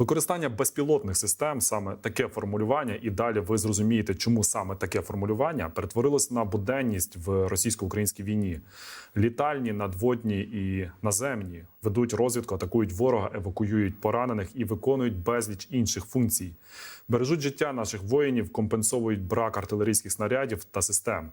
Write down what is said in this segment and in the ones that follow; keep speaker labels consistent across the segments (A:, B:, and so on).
A: Використання безпілотних систем, саме таке формулювання, і далі ви зрозумієте, чому саме таке формулювання перетворилось на буденність в російсько-українській війні. Літальні, надводні і наземні ведуть розвідку, атакують ворога, евакуюють поранених і виконують безліч інших функцій. Бережуть життя наших воїнів, компенсовують брак артилерійських снарядів та систем.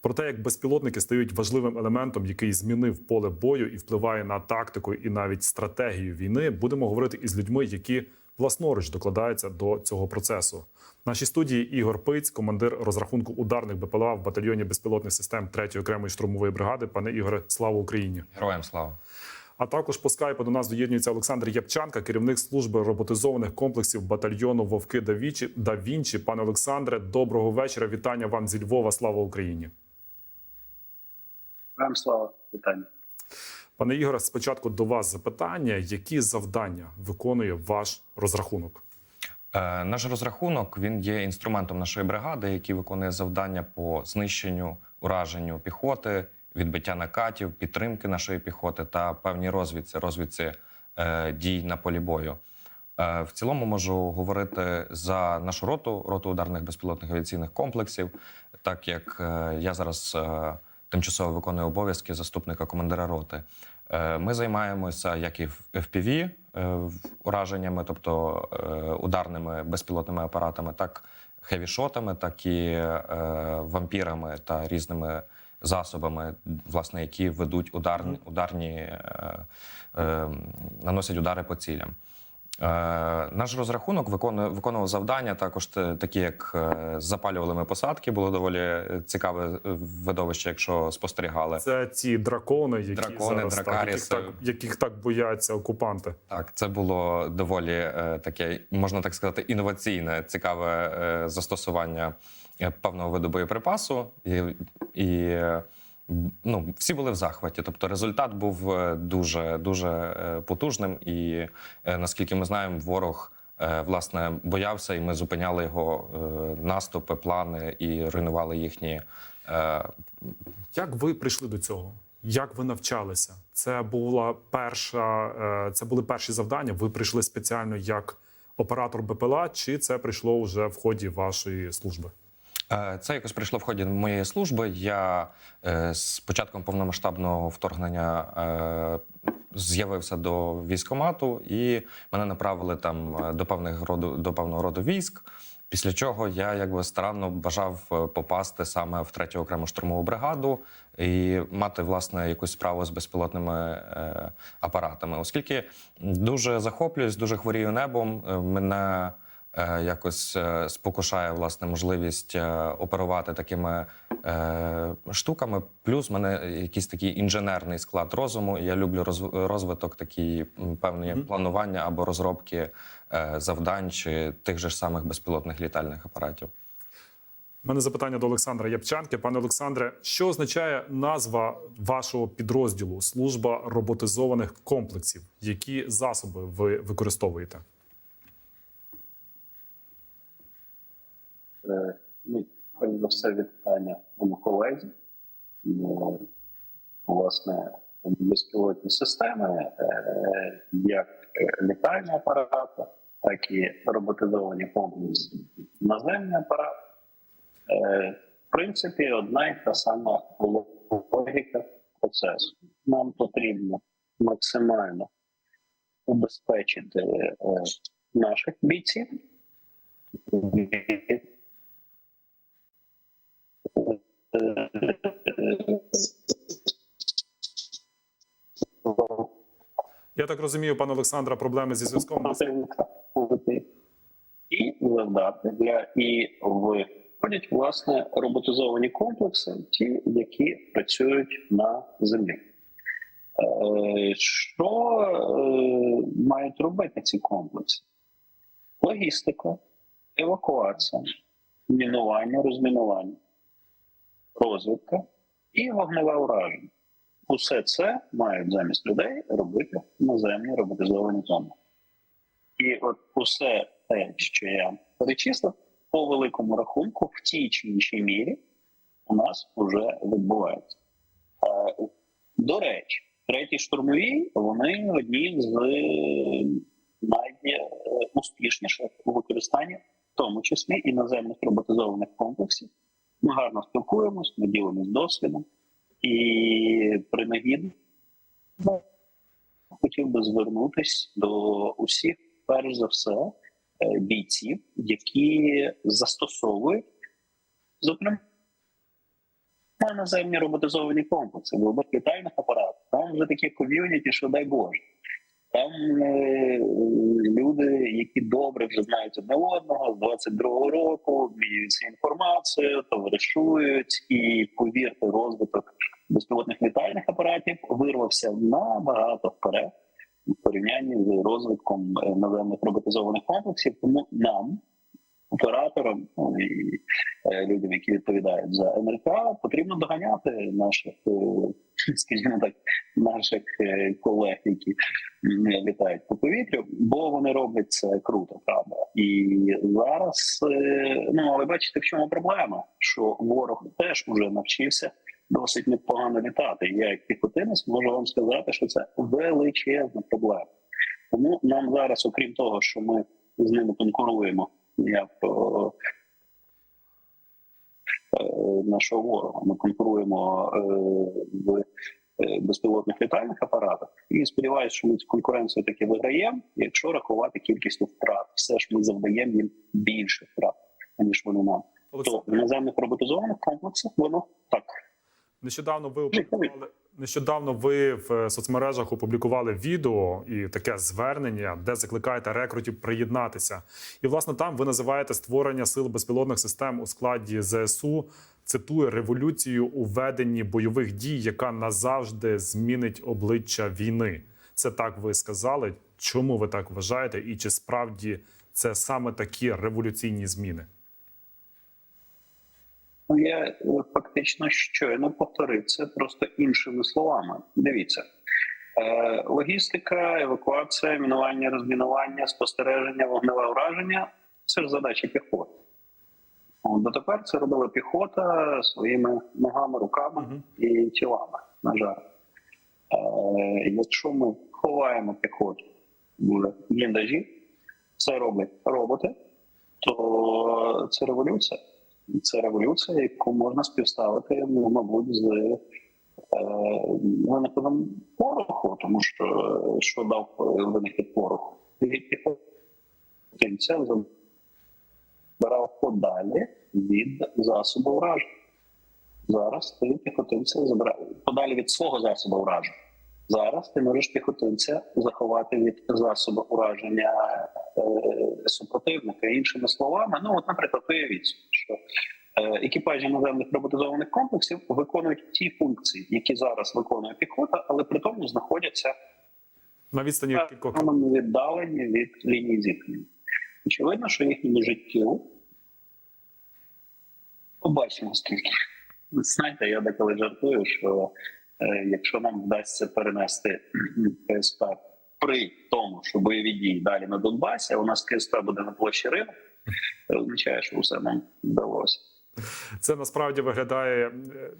A: Про те, як безпілотники стають важливим елементом, який змінив поле бою і впливає на тактику і навіть стратегію війни, будемо говорити із людьми, які власноруч докладаються до цього процесу. В нашій студії Ігор Пиць, командир розрахунку ударних БПЛА в батальйоні безпілотних систем 3-ї окремої штурмової бригади. Пане Ігоре, слава Україні!
B: Героям слава.
A: А також по скайпу до нас доєднується Олександр Ябчанка, керівник служби роботизованих комплексів батальйону Вовки да Вінчі. Да Вінчі. Пане Олександре, доброго вечора. Вітання вам зі Львова. Слава Україні.
C: Вам слава питання.
A: Пане Ігоре, спочатку до вас запитання: які завдання виконує ваш розрахунок?
B: Е, наш розрахунок він є інструментом нашої бригади, який виконує завдання по знищенню, ураженню піхоти, відбиття накатів, підтримки нашої піхоти та певній розвідці, розвідці е, дій на полі бою. Е, в цілому можу говорити за нашу роту, роту ударних безпілотних авіаційних комплексів, так як е, я зараз е, тимчасово виконую обов'язки заступника командира роти. Е, Ми займаємося як і в FPV е, ураженнями, тобто е, ударними безпілотними апаратами, так хевішотами, так і е, вампірами та різними засобами, власне, які ведуть ударні, ударні е, е, наносять удари по цілям. Е, Наш розрахунок виконував завдання, також такі, як е, запалювали ми посадки. Було доволі е, цікаве видовище, якщо спостерігали.
A: Це ці дракони, які
B: Дракони,
A: зараз так, яких, так, яких так бояться окупанти.
B: Так, це було доволі е, таке, можна так сказати, інноваційне, цікаве е, застосування певного виду боєприпасу, і, і е, ну, всі були в захваті. Тобто результат був е, дуже дуже е, потужним. І е, наскільки ми знаємо, ворог. е, Власне, боявся, і ми зупиняли його е, наступи, плани і руйнували їхні е,
A: Як ви прийшли до цього? Як ви навчалися? Це була перша, е, це були перші завдання. Ви прийшли спеціально як оператор БПЛА, чи це прийшло вже в ході вашої служби?
B: Е, Це якось прийшло в ході моєї служби. Я е, з початком повномасштабного вторгнення е, з'явився до військомату, і мене направили там до певних роду до певного роду військ. Після чого я якби старанно бажав попасти саме в третю окрему штурмову бригаду і мати власне якусь справу з безпілотними е, апаратами, оскільки дуже захоплююсь, дуже хворію небом. Мене якось е, спокушає власне можливість е, оперувати такими е, штуками. Плюс в мене якийсь такий інженерний склад розуму. Я люблю розв- розвиток, такий м, певні планування або розробки е, завдань чи тих же ж самих безпілотних літальних апаратів.
A: У мене запитання до Олександра Ябчанки. Пане Олександре, що означає назва вашого підрозділу служба роботизованих комплексів? Які засоби ви використовуєте?
C: Ну, перш за все, вітання моєму колезі. Власне, безпілотні системи, е, як е, літальні апарати, так і роботизовані комплекси наземні апарати. Е, В принципі, одна і та сама логіка процесу. Нам потрібно максимально убезпечити е, наших бійців від
A: Я так розумію, пане Олександра, проблеми зі зв'язком.
C: і завдати для і виходять власне роботизовані комплекси, ті, які працюють на землі. Е, Що е, мають робити ці комплекси? Логістика, евакуація, мінування, розмінування, розвідка і вогневе ураження. Усе це мають замість людей робити наземні роботизовані комплекси. І от усе те, що я перечислив, по великому рахунку, в тій чи іншій мірі у нас вже відбувається. Е, До речі, треті штурмові вони одні з успішніше у використанні, в тому числі і наземних роботизованих комплексів. Ми гарно спілкуємось, ми ділимось досвідом і принагідно хотів би звернутися до усіх, перш за все, е, бійців, які застосовують, зокрема, наземні роботизовані комплекси, вибор літальних апаратів. Там вже такі ком'юніті, що дай Боже. Там е, люди, які добре вже знають одне одного з 22-го року, обмінюються інформацією, товаришують, і повірте, розвиток безпілотних літальних апаратів вирвався набагато вперед в порівнянні з розвитком е, наземних роботизованих комплексів. Тому нам, операторам ну, і е, людям, які відповідають за НРК, потрібно доганяти наших, е, скажімо так, наших е, колег, які літають по повітрю, бо вони роблять це круто, правда. І зараз е, ну але бачите, в чому проблема? Що ворог теж уже навчився досить непогано літати. Я, як піхотинець, можу вам сказати, що це величезна проблема. Тому нам зараз, окрім того, що ми з ними конкуруємо, о, е, нашого ворога, ми конкуруємо е, в е, безпілотних літальних апаратах. І сподіваюся, що ми цю конкуренцію таки виграємо, якщо рахувати кількістю втрат. Все ж ми завдаємо їм більше втрат, ніж вони нам. То в наземних роботизованих комплексах воно так.
A: Нещодавно ви опублікували нещодавно. Ви в соцмережах опублікували відео і таке звернення, де закликаєте рекрутів приєднатися. І власне там ви називаєте створення сил безпілотних систем у складі ЗСУ. Цитую революцію у веденні бойових дій, яка назавжди змінить обличчя війни. Це так ви сказали. Чому ви так вважаєте? І чи справді це саме такі революційні зміни?
C: Ну, я е, фактично щойно повторив це просто іншими словами. Дивіться. Е, логістика, евакуація, мінування, розмінування, спостереження, вогневе ураження це ж задачі піхоти. Дотепер це робила піхота своїми ногами, руками і тілами. На жаль, е, якщо ми ховаємо піхоту в бліндажі, це роблять роботи, то це революція. Це революція, яку можна співставити, ну, мабуть, з е, виникненням пороху, тому що що дав е, виникид пороху? Піхотинця забирав подалі від засобу ураження. Зараз ти піхотинця забирав подалі від свого засобу ураження. Зараз ти можеш піхотинця заховати від засобу ураження е, супротивника. Іншими словами, ну от, наприклад, уявіть, що е, екіпажі наземних роботизованих комплексів виконують ті функції, які зараз виконує піхота, але при тому знаходяться
A: На відстані кількох
C: віддалені від лінії зіткнення. Очевидно, що їхньому життю побачимо скільки. Знаєте, я деколи жартую, що якщо нам вдасться перенести КСП при тому, що бойові дії далі на Донбасі, у нас КСП буде на площі Риму, означає, що все нам вдалося.
A: Це насправді виглядає е,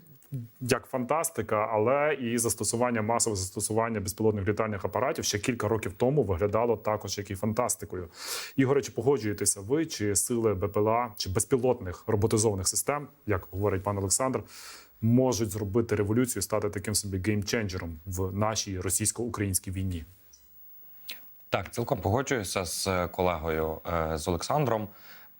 A: як фантастика, але і застосування масове застосування безпілотних літальних апаратів ще кілька років тому виглядало також як і фантастикою. Ігоре, чи погоджуєтеся ви, чи сили БПЛА, чи безпілотних роботизованих систем, як говорить пан Олександр, можуть зробити революцію, стати таким собі геймченджером в нашій російсько-українській війні?
B: Так, цілком погоджуюся з колегою е, з Олександром.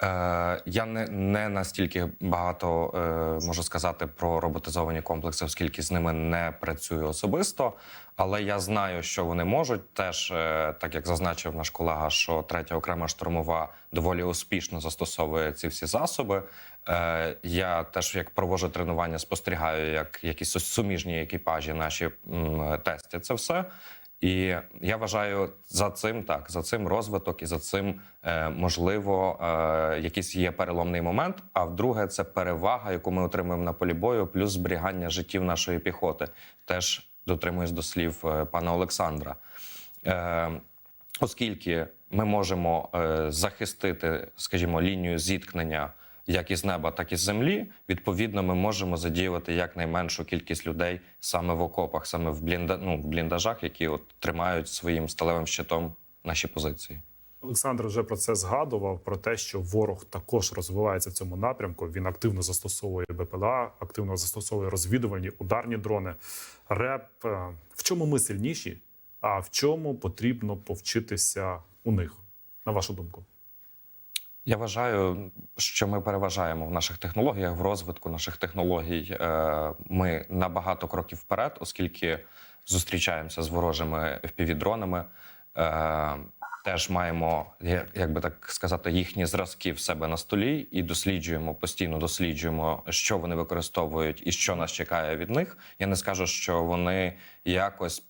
B: Е, я не, не настільки багато е, можу сказати про роботизовані комплекси, оскільки з ними не працюю особисто. Але я знаю, що вони можуть. Теж, е, так як зазначив наш колега, що третя окрема штурмова доволі успішно застосовує ці всі засоби. Е, я теж як проводжу тренування, спостерігаю, як якісь суміжні екіпажі наші тестять це все. І я вважаю за цим так, за цим розвиток і за цим е, можливо е, якийсь є переломний момент. А вдруге, це перевага, яку ми отримуємо на полі бою, плюс зберігання життів нашої піхоти. Теж дотримуюсь до слів пана Олександра. Оскільки ми можемо захистити, скажімо, лінію зіткнення як із неба, так і з землі. Відповідно, ми можемо задіювати якнайменшу кількість людей саме в окопах, саме в блінда, ну, в бліндажах, які от тримають своїм сталевим щитом наші позиції.
A: Олександр вже про це згадував про те, що ворог також розвивається в цьому напрямку. Він активно застосовує БПЛА, активно застосовує розвідувальні ударні дрони. РЕП е, в чому ми сильніші, а в чому потрібно повчитися у них, на вашу думку?
B: Я вважаю, що ми переважаємо в наших технологіях, в розвитку наших технологій. Е, Ми на багато кроків вперед, оскільки зустрічаємося з ворожими FPV-дронами. Е, Теж маємо, як би так сказати, їхні зразки в себе на столі і досліджуємо постійно досліджуємо, що вони використовують і що нас чекає від них. Я не скажу, що вони якось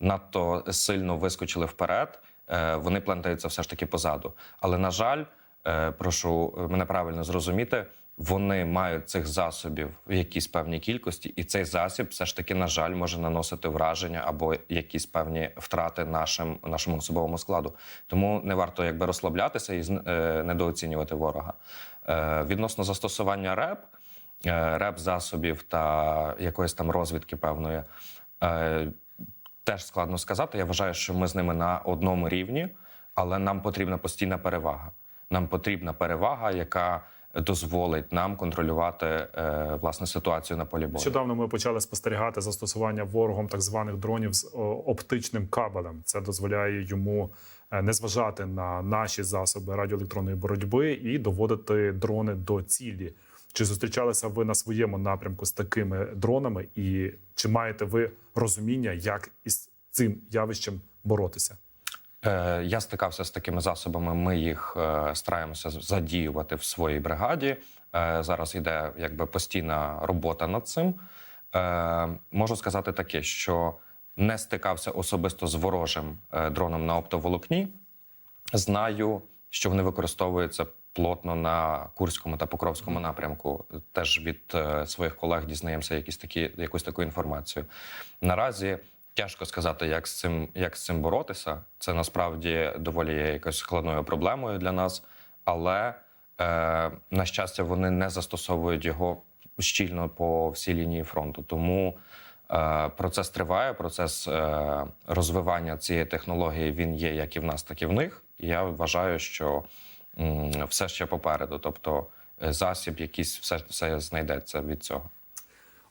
B: надто сильно вискочили вперед. Е, Вони плентаються все ж таки позаду. Але на жаль, е, прошу мене правильно зрозуміти. Вони мають цих засобів в якійсь певній кількості, і цей засіб все ж таки, на жаль, може наносити враження або якісь певні втрати нашим нашому особовому складу. Тому не варто якби розслаблятися і е, недооцінювати ворога. Е, Відносно застосування РЕП, е, РЕП засобів та якоїсь там розвідки певної. е, Теж складно сказати. Я вважаю, що ми з ними на одному рівні, але нам потрібна постійна перевага. Нам потрібна перевага, яка дозволить нам контролювати е, власне ситуацію на полі бою.
A: Нещодавно ми почали спостерігати застосування ворогом так званих дронів з оптичним кабелем. Це дозволяє йому е, не зважати на наші засоби радіоелектронної боротьби і доводити дрони до цілі. Чи зустрічалися ви на своєму напрямку з такими дронами, і чи маєте ви розуміння, як із цим явищем боротися?
B: Е, Я стикався з такими засобами. Ми їх е, стараємося задіювати в своїй бригаді. Е, Зараз йде якби постійна робота над цим. Можу сказати таке, що не стикався особисто з ворожим дроном на оптоволокні. Знаю, що вони використовуються плотно на Курському та Покровському напрямку. Теж від е, своїх колег дізнаємося якісь такі, якусь таку інформацію. Наразі тяжко сказати, як з цим, як з цим боротися. Це насправді доволі є якось складною проблемою для нас, але е, на щастя, вони не застосовують його щільно по всій лінії фронту. Тому Е, Процес триває, процес е, розвивання цієї технології він є як і в нас, так і в них. Я вважаю, що все ще попереду. Тобто е, засіб, якийсь все, все знайдеться від цього.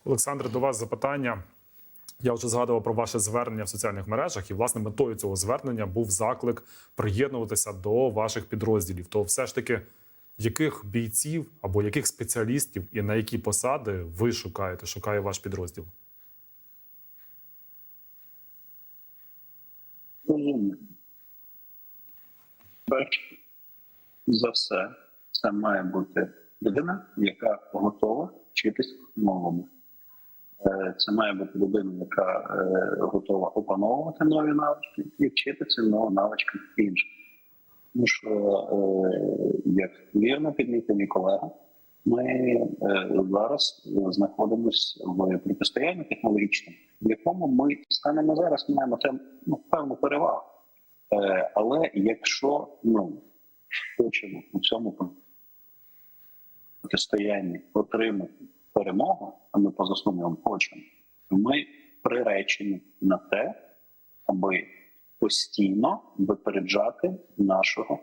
A: Олександр, до вас запитання. Я вже згадував про ваше звернення в соціальних мережах, і власне метою цього звернення був заклик приєднуватися до ваших підрозділів. То все ж таки, яких бійців або яких спеціалістів і на які посади ви шукаєте? Шукає ваш підрозділ?
C: Розумно. За все, це має бути людина, яка готова вчитись новому. Е, Це має бути людина, яка е, готова опановувати нові навички і вчити цим новим навичкам інших. Тому що, е, як вірно підмітив мій колега, ми зараз знаходимося в протистоянні технологічному, в якому ми станемо зараз маємо те, ну, певну перевагу. Але якщо ну, хочемо у цьому протистоянні отримати перемогу, а ми поза сумнівом хочемо, ми приречені на те, аби постійно випереджати нашого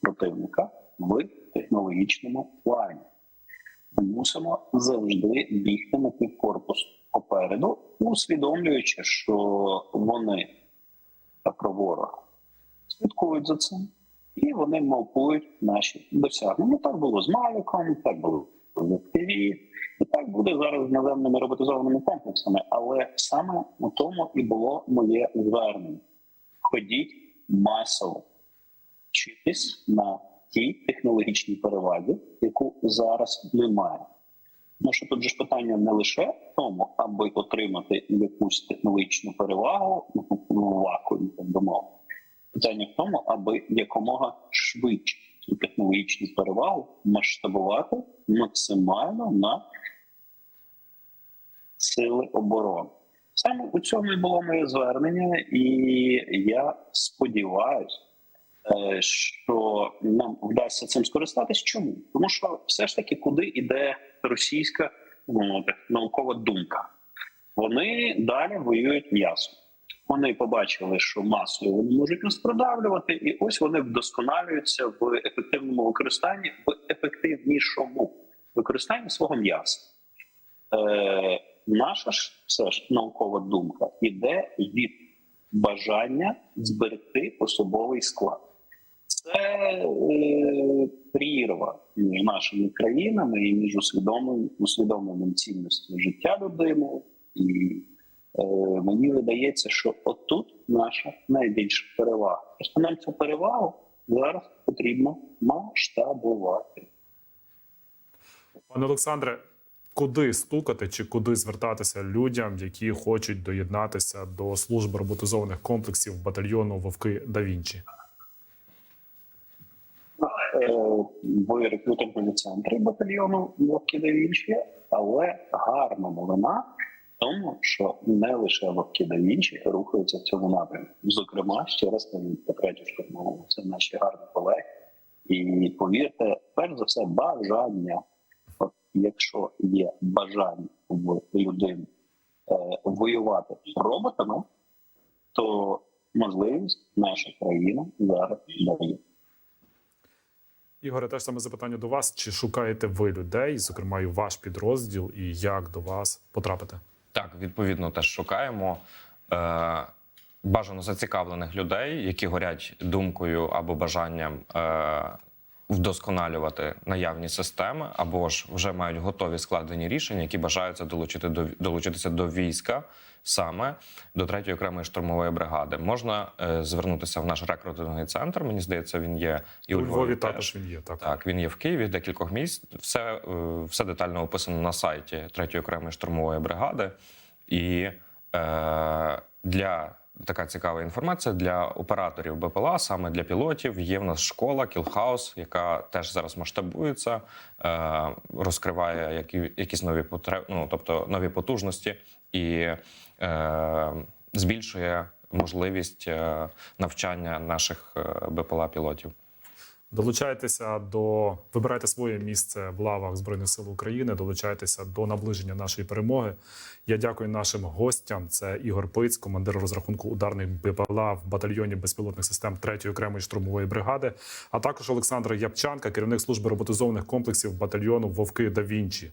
C: противника в технологічному плані. Ми мусимо завжди бігти на півкорпус попереду, усвідомлюючи, що вони та про ворога слідкують за цим, і вони мавпують наші досягнення. Так було з Маліком, так було з ТВ, і так буде зараз з наземними роботизованими комплексами. Але саме у тому і було моє звернення: ходіть масово вчитись на тій технологічній переваді, яку зараз маємо. Тому що тут же ж питання не лише в тому, аби отримати якусь технологічну перевагу ну, в вакуумі, так би мовити. Питання в тому, аби якомога швидше цю технологічну перевагу масштабувати максимально на сили оборони. Саме у цьому і було моє звернення, і я сподіваюся, е, що нам вдасться цим скористатись. Чому? Тому що все ж таки, куди йде російська ну, так, наукова думка? Вони далі воюють м'ясо. Вони побачили, що масою вони можуть нас продавлювати, і ось вони вдосконалюються в ефективному використанні, в ефективнішому використанні свого м'яса. Е, наша ж все ж наукова думка іде від бажання зберегти особовий склад. Це е, прірва між нашими країнами і між усвідомленням, усвідомленням цінності життя людини. І мені видається, що отут наша найбільша перевага. Просто нам цю перевагу зараз потрібно масштабувати.
A: Пане Олександре, куди стукати чи куди звертатися людям, які хочуть доєднатися до служби роботизованих комплексів батальйону Вовки да Вінчі?
C: Е, в рекрутингові центри батальйону Вовки да Вінчі, але гарна новина тому, що не лише Вовки да Вінчі рухаються в цьому напрямку. Зокрема, ще раз кажу, по третю штурмову, це наші гарні колеги. І повірте, перш за все, бажання. От якщо є бажання в людини е, воювати з роботами, то можливість наша країна зараз дає.
A: Ігоре, теж саме запитання до вас: чи шукаєте ви людей, зокрема і ваш підрозділ, і як до вас потрапити?
B: Так, відповідно, теж шукаємо е, бажано зацікавлених людей, які горять думкою або бажанням е, вдосконалювати наявні системи, або ж вже мають готові складені рішення, які бажаються долучити до долучитися до війська. Саме до третьої окремої штурмової бригади можна е, звернутися в наш рекрутинговий центр. Мені здається, він є і
A: У Львові
B: теж.
A: також він є. Так.
B: Так, він є в Києві, декількох місць. Все, е, все детально описано на сайті третьої окремої штурмової бригади. І е, для така цікава інформація для операторів БПЛА, саме для пілотів, є в нас школа Кілхаус, яка теж зараз масштабується, е, розкриває які, якісь нові потреби, ну тобто нові потужності і е, збільшує можливість е, навчання наших е, БПЛА пілотів.
A: Долучайтеся до вибирайте своє місце в лавах Збройних сил України. Долучайтеся до наближення нашої перемоги. Я дякую нашим гостям. Це Ігор Пиць, командир розрахунку ударних БПЛА в батальйоні безпілотних систем 3-ї окремої штурмової бригади, а також Олександр Япчанка, керівник служби роботизованих комплексів батальйону Вовки да Вінчі.